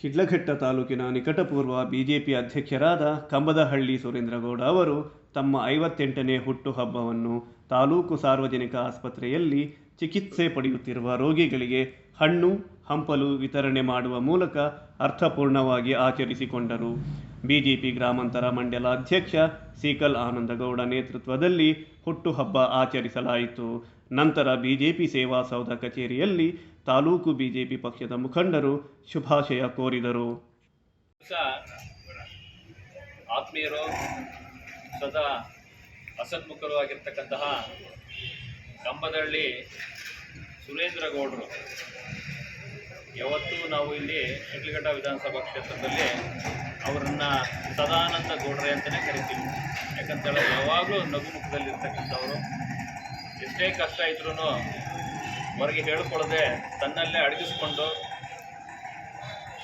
ಶಿಡ್ಲಘಟ್ಟ ತಾಲೂಕಿನ ನಿಕಟಪೂರ್ವ ಬಿಜೆಪಿ ಅಧ್ಯಕ್ಷರಾದ ಕಂಬದಹಳ್ಳಿ ಸುರೇಂದ್ರಗೌಡ ಅವರು ತಮ್ಮ ಐವತ್ತೆಂಟನೇ ಹುಟ್ಟುಹಬ್ಬವನ್ನು ತಾಲೂಕು ಸಾರ್ವಜನಿಕ ಆಸ್ಪತ್ರೆಯಲ್ಲಿ ಚಿಕಿತ್ಸೆ ಪಡೆಯುತ್ತಿರುವ ರೋಗಿಗಳಿಗೆ ಹಣ್ಣು, ಹಂಪಲು ವಿತರಣೆ ಮಾಡುವ ಮೂಲಕ ಅರ್ಥಪೂರ್ಣವಾಗಿ ಆಚರಿಸಿಕೊಂಡರು. ಬಿಜೆಪಿ ಗ್ರಾಮಾಂತರ ಮಂಡಲ ಅಧ್ಯಕ್ಷ ಸೀಕಲ್ ಆನಂದಗೌಡ ನೇತೃತ್ವದಲ್ಲಿ ಹುಟ್ಟುಹಬ್ಬ ಆಚರಿಸಲಾಯಿತು. ನಂತರ ಬಿಜೆಪಿ ಸೇವಾ ಸೌಧ ಕಚೇರಿಯಲ್ಲಿ ತಾಲೂಕು ಬಿಜೆಪಿ ಪಕ್ಷದ ಮುಖಂಡರು ಶುಭಾಶಯ ಕೋರಿದರು. ಆತ್ಮೀಯರು ಸದಾ ಹಸನ್ಮುಖರು ಆಗಿರ್ತಕ್ಕಂತಹ ಕಂಬದಳ್ಳಿ ಸುರೇಂದ್ರ ಗೌಡರು ಯಾವತ್ತೂ ನಾವು ಇಲ್ಲಿ ಶಿಡ್ಲಘಟ್ಟ ವಿಧಾನಸಭಾ ಕ್ಷೇತ್ರದಲ್ಲಿ ಅವರನ್ನ ಸದಾನಂದ ಗೌಡ್ರೆ ಅಂತಲೇ ಕರಿತೀವಿ. ಯಾಕಂತೇಳಿದ್ರೆ ಯಾವಾಗಲೂ ನಗುಮುಖದಲ್ಲಿರ್ತಕ್ಕಂಥವ್ರು. ಎಷ್ಟೇ ಕಷ್ಟ ಇದ್ರೂ ಹೊರಗೆ ಹೇಳ್ಕೊಳ್ಳದೆ ತನ್ನಲ್ಲೇ ಅಡಗಿಸ್ಕೊಂಡು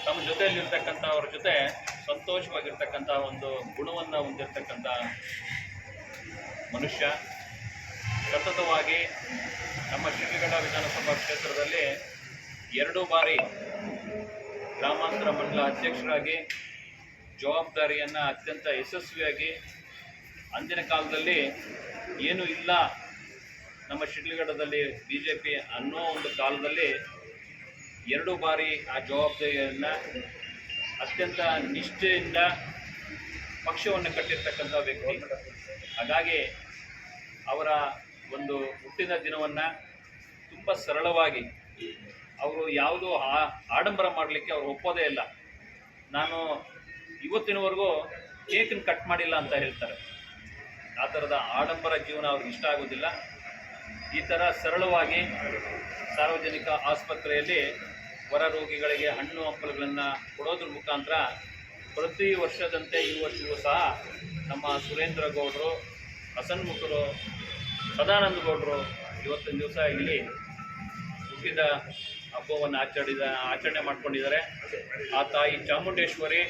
ತಮ್ಮ ಜೊತೆಯಲ್ಲಿರ್ತಕ್ಕಂಥವ್ರ ಜೊತೆ ಸಂತೋಷವಾಗಿರ್ತಕ್ಕಂಥ ಒಂದು ಗುಣವನ್ನು ಹೊಂದಿರತಕ್ಕಂಥ ಮನುಷ್ಯ. ಸತತವಾಗಿ ನಮ್ಮ ಶಿಡ್ಲಘಟ್ಟ ವಿಧಾನಸಭಾ ಕ್ಷೇತ್ರದಲ್ಲಿ ಎರಡು ಬಾರಿ ಗ್ರಾಮಾಂತರ ಮಂಡಲ ಅಧ್ಯಕ್ಷರಾಗಿ ಜವಾಬ್ದಾರಿಯನ್ನು ಅತ್ಯಂತ ಯಶಸ್ವಿಯಾಗಿ ಅಂದಿನ ಕಾಲದಲ್ಲಿ ಏನು ಇಲ್ಲ ನಮ್ಮ ಶಿಡ್ಲಘಟ್ಟದಲ್ಲಿ ಬಿ ಜೆ ಪಿ ಅನ್ನೋ ಒಂದು ಕಾಲದಲ್ಲಿ ಎರಡು ಬಾರಿ ಆ ಜವಾಬ್ದಾರಿಯನ್ನು ಅತ್ಯಂತ ನಿಷ್ಠೆಯಿಂದ ಪಕ್ಷವನ್ನು ಕಟ್ಟಿರ್ತಕ್ಕಂಥ ವ್ಯಕ್ತಿ. ಹಾಗಾಗಿ ಅವರ ಒಂದು ಹುಟ್ಟಿದ ದಿನವನ್ನು ತುಂಬ ಸರಳವಾಗಿ ಅವರು ಯಾವುದೂ ಆಡಂಬರ ಮಾಡಲಿಕ್ಕೆ ಅವರು ಒಪ್ಪೋದೇ ಇಲ್ಲ. ನಾನು ಇವತ್ತಿನವರೆಗೂ ಕೇಕನ್ನು ಕಟ್ ಮಾಡಿಲ್ಲ ಅಂತ ಹೇಳ್ತಾರೆ. ಆ ಥರದ ಆಡಂಬರ ಜೀವನ ಅವ್ರಿಗೆ ಇಷ್ಟ ಆಗೋದಿಲ್ಲ. ಈ ಥರ ಸರಳವಾಗಿ ಸಾರ್ವಜನಿಕ ಆಸ್ಪತ್ರೆಯಲ್ಲಿ ಹೊರ ರೋಗಿಗಳಿಗೆ ಹಣ್ಣು ಹಂಪಲುಗಳನ್ನು ಕೊಡೋದ್ರ ಮುಖಾಂತರ ಪ್ರತಿ ವರ್ಷದಂತೆ ಈ ವರ್ಷವೂ ಸಹ ನಮ್ಮ ಸುರೇಂದ್ರ ಗೌಡರು ಹಸನ್ಮುಖರು ಸದಾನಂದ ಗೌಡರು ಇವತ್ತಿನ ದಿವಸ ಇಲ್ಲಿ ಹುಟ್ಟಿದ ಹಬ್ಬವನ್ನು ಆಚರಿದ, ಆಚರಣೆ ಮಾಡ್ಕೊಂಡಿದ್ದಾರೆ. ಆ ತಾಯಿ ಚಾಮುಂಡೇಶ್ವರಿ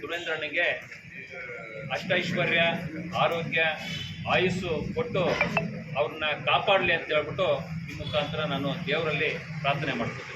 ಸುರೇಂದ್ರನಿಗೆ ಅಷ್ಟೈಶ್ವರ್ಯ, ಆರೋಗ್ಯ, ಆಯುಸ್ಸು ಕೊಟ್ಟು ಅವ್ರನ್ನ ಕಾಪಾಡಲಿ ಅಂತ ಹೇಳ್ಬಿಟ್ಟು ಈ ಮುಖಾಂತರ ನಾನು ದೇವರಲ್ಲಿ ಪ್ರಾರ್ಥನೆ ಮಾಡ್ತೀನಿ